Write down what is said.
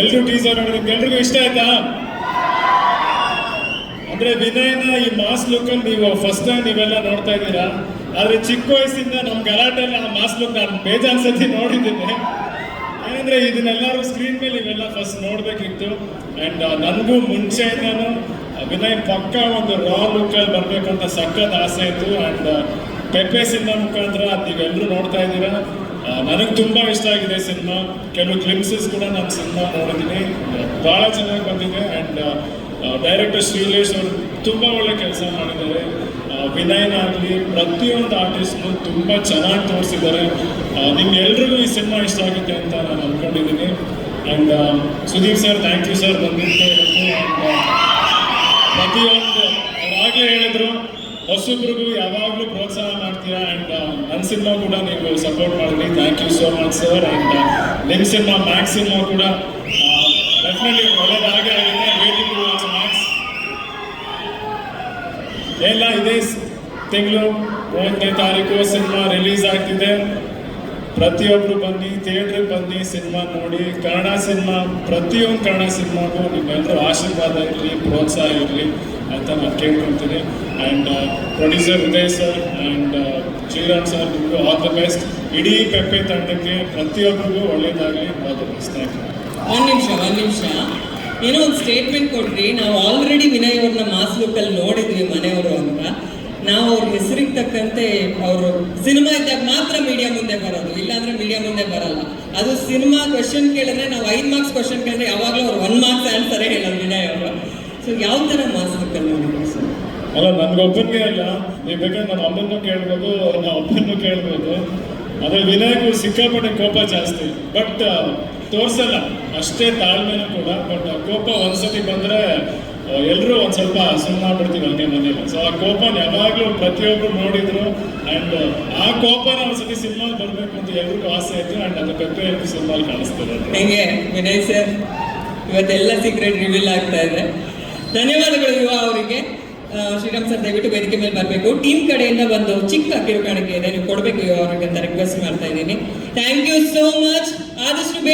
ಎಲ್ರು ಟೀಸರ್ ನೋಡಿದ್ರೆ ಎಲ್ರಿಗೂ ಇಷ್ಟ ಆಯ್ತಾ? ಅಂದ್ರೆ ವಿನಯನ ಈ ಮಾಸ್ ಲುಕ್ ಅಲ್ಲಿ ನೀವು ಫಸ್ಟ್ ಟೈಮ್ ನೀವೆಲ್ಲ ನೋಡ್ತಾ ಇದ್ದೀರಾ. ಆದ್ರೆ ಚಿಕ್ಕ ವಯಸ್ಸಿಂದ ನಮ್ ಗಲಾಟೆಲ್ಲ ಆ ಮಾಸ್ ಲುಕ್ ನಾನು ಬೇಜಾನ್ ಸತಿ ನೋಡಿದ್ದೀನಿ. ಏನಂದ್ರೆ ಇದನ್ನೆಲ್ಲರೂ ಸ್ಕ್ರೀನ್ ಮೇಲೆ ಇವೆಲ್ಲ ಫಸ್ಟ್ ನೋಡ್ಬೇಕಿತ್ತು. ಅಂಡ್ ನನಗೂ ನಾನು ವಿನಯ್ ಪಕ್ಕ ಒಂದು ರಾ ಲುಕ್ ಅಲ್ಲಿ ಅಂತ ಸಖತ್ ಆಸೆ ಇತ್ತು. ಅಂಡ್ ಪೆಪೆ ಸಿನಿಮಾ ಮುಖಾಂತರ ನೀವೆಲ್ಲರೂ ನೋಡ್ತಾ ಇದ್ದೀರಾ. ನನಗೆ ತುಂಬಾ ಇಷ್ಟ ಆಗಿದೆ ಸಿನಿಮಾ. ಕೆಲವು ಕ್ಲಿಮ್ಸಸ್ ಕೂಡ ನಾನು ಸಿನಿಮಾ ನೋಡಿದ್ದೀನಿ. ಬಹಳ ಚೆನ್ನಾಗಿ ಬಂದಿದೆ ಅಂಡ್ ಡೈರೆಕ್ಟರ್ ಶ್ರೀಲೇಶ್ ಅವರು ತುಂಬಾ ಒಳ್ಳೆ ಕೆಲಸ ಮಾಡಿದ್ದಾರೆ. ವಿನಯನ್ ಆಗಲಿ, ಪ್ರತಿಯೊಂದು ಆರ್ಟಿಸ್ಟ್ನು ತುಂಬ ಚೆನ್ನಾಗಿ ತೋರಿಸಿದ್ದಾರೆ. ನಿಮ್ಗೆಲ್ರಿಗೂ ಈ ಸಿನಿಮಾ ಇಷ್ಟ ಆಗುತ್ತೆ ಅಂತ ನಾನು ಅನ್ಕೊಂಡಿದ್ದೀನಿ. And Sudeep sir thank you sir ಬಂದಿದ್ದೆ ಪ್ರತಿಯೊಂದು ಹೊಸಬ್ರಿಗೂ ಯಾವಾಗಲೂ ಪ್ರೋತ್ಸಾಹ ಮಾಡ್ತೀರಾ ಆ್ಯಂಡ್ ನನ್ನ ಸಿನಿಮಾ ಕೂಡ ನೀವು ಸಪೋರ್ಟ್ ಮಾಡಿದ್ರಿ thank you so much sir and ನಿಮ್ಮ ಸಿನಿಮಾ ಮ್ಯಾಕ್ಸ್ ಸಿನಿಮಾ ಕೂಡ ಡೆಫಿನೆಟ್ಲಿ ಒಳ್ಳೇದಾಗೇ ಆಗಿದೆ. ವೇಟಿಂಗ್ ವಾಚ್ ಮ್ಯಾಕ್ಸ್ ಎಲ್ಲ ಇದೆ. ತಿಂಗಳು ಒಂದನೇ ತಾರೀಕು ಸಿನಿಮಾ ರಿಲೀಸ್ ಆಗ್ತಿದೆ. ಪ್ರತಿಯೊಬ್ರು ಬನ್ನಿ ಥಿಯೇಟರ್ ಬನ್ನಿ ಸಿನಿಮಾ ನೋಡಿ, ಕನ್ನಡ ಸಿನಿಮಾ ಪ್ರತಿಯೊಂದು ಕನ್ನಡ ಸಿನಿಮಾಗೂ ನಿಮ್ಮೆಲ್ಲರೂ ಆಶೀರ್ವಾದ ಇರಲಿ, ಪ್ರೋತ್ಸಾಹ ಇರಲಿ ಅಂತ ನಾನು ಕೇಳ್ಕೊಳ್ತೀನಿ. And producer Uday sir and Shriram sir ನಿಮಗೂ ಆಲ್ ದ ಬೆಸ್ಟ್ ಇಡೀ ಪೆಪ್ಪೆ ತಂಡಕ್ಕೆ ಪ್ರತಿಯೊಬ್ಬರಿಗೂ ಒಳ್ಳೇದಾಗಲಿ all the best thank you ಒಂದು ನಿಮಿಷ ಒಂದು ನಿಮಿಷ. ಏನೋ ಒಂದು ಸ್ಟೇಟ್ಮೆಂಟ್ ಕೊಡ್ರಿ. ನಾವು ಆಲ್ರೆಡಿ ವಿನಯ್ ಅವ್ರನ್ನ ಮಾಸ್ ಲುಕ್ಕಲ್ಲಿ ನೋಡಿದ್ವಿ ಅಂತ ನಾವು ಅವ್ರ ಹೆಸರಿಗೆ ತಕ್ಕಂತೆ ಅವರು ಸಿನಿಮಾ ಇದ್ದಾಗ ಮಾತ್ರ ಮೀಡಿಯಾ ಮುಂದೆ ಬರೋದು, ಇಲ್ಲಾಂದ್ರೆ ಮೀಡಿಯಾ ಮುಂದೆ ಬರಲ್ಲ. ಅದು ಸಿನಿಮಾ ಕ್ವಶನ್ ಕೇಳಿದ್ರೆ ನಾವು ಐದು ಮಾರ್ಕ್ಸ್ ಕ್ವಶನ್ ಕೇಳಿದ್ರೆ ಯಾವಾಗಲೂ ಅವ್ರು ಒನ್ ಮಾರ್ಕ್ಸ್ ಆನ್ಸರೇ ಹೇಳೋದು ವಿನಯ್ ಅವರು. ಸೊ ಯಾವ ಥರ ಮಾಸ್ ಬೇಕಲ್ಲ ನೋಡಿ ಸರ್? ಅಲ್ಲ ಅಲ್ಲ ನೀವು ಬೇಕಾದ್ರೆ ನಮ್ಮ ಅಮ್ಮನ್ನು ಕೇಳ್ಬೋದು ನಮ್ಮ ಅಪ್ಪನ್ನು ಕೇಳ್ಬೋದು. ಅದೇ ವಿನಾಯಕು ಸಿಕ್ಕಾಪಟ್ಟೆ ಕೋಪ ಜಾಸ್ತಿ. ಬಟ್ ತೋರ್ಸಲ್ಲ. ಅಷ್ಟೇ ತಾಳ್ಮೆನೂ ಕೂಡ. ಬಟ್ ಕೋಪ ಒಂದ್ಸತಿ ಬಂದ್ರೆ ಎಲ್ಲರೂ ಒಂದ್ ಸ್ವಲ್ಪ ಸುಮ್ಮನಾಗ್ಬಿಡ್ತೀವಿ ಹಂಗೆ ಮನೇಲಿ ಸೊ ಆ ಕೋಪನ ಯಾವಾಗಲೂ ಪ್ರತಿಯೊಬ್ರು ನೋಡಿದ್ರು ಅಂಡ್ ಆ ಕೋಪನ ಒಂದ್ಸತಿ ಸಿನಿಮಾ ಬರಬೇಕು ಅಂತ ಎಲ್ರಿಗೂ ಆಸೆ ಇತ್ತು ಅಂಡ್ ಅದು ಪೆಪ್ಪೆ ಸಿನಿಮಾಲ್ ಕಾಣಿಸ್ತದೆ ಹೆಂಗೆ ವಿನಯ್ ಸರ್, ಇವತ್ತೆಲ್ಲ ಸೀಕ್ರೆಟ್ ರಿವೀಲ್ ಆಗ್ತಾ ಇದೆ. ಧನ್ಯವಾದಗಳು ಯುವ ಅವರಿಗೆ. ಶ್ರೀರಾಮ್ ಸರ್ ದಯವಿಟ್ಟು ವೇದಿಕೆ ಮೇಲೆ ಬರಬೇಕು. ಟೀಮ್ ಕಡೆಯಿಂದ ಒಂದು ಚಿಕ್ಕ ಕಿರುಕಾಣಿಕೆ ಇದೆ. ನೀವು ಕೊಡಬೇಕು ಯುವ ಅವರಿಗೆ ಅಂತ ರಿಕ್ವೆಸ್ಟ್ ಮಾಡ್ತಾ ಇದ್ದೀನಿ. ಥ್ಯಾಂಕ್ ಯು ಸೋ ಮಚ್ ಆದಷ್ಟು ಬೇಗ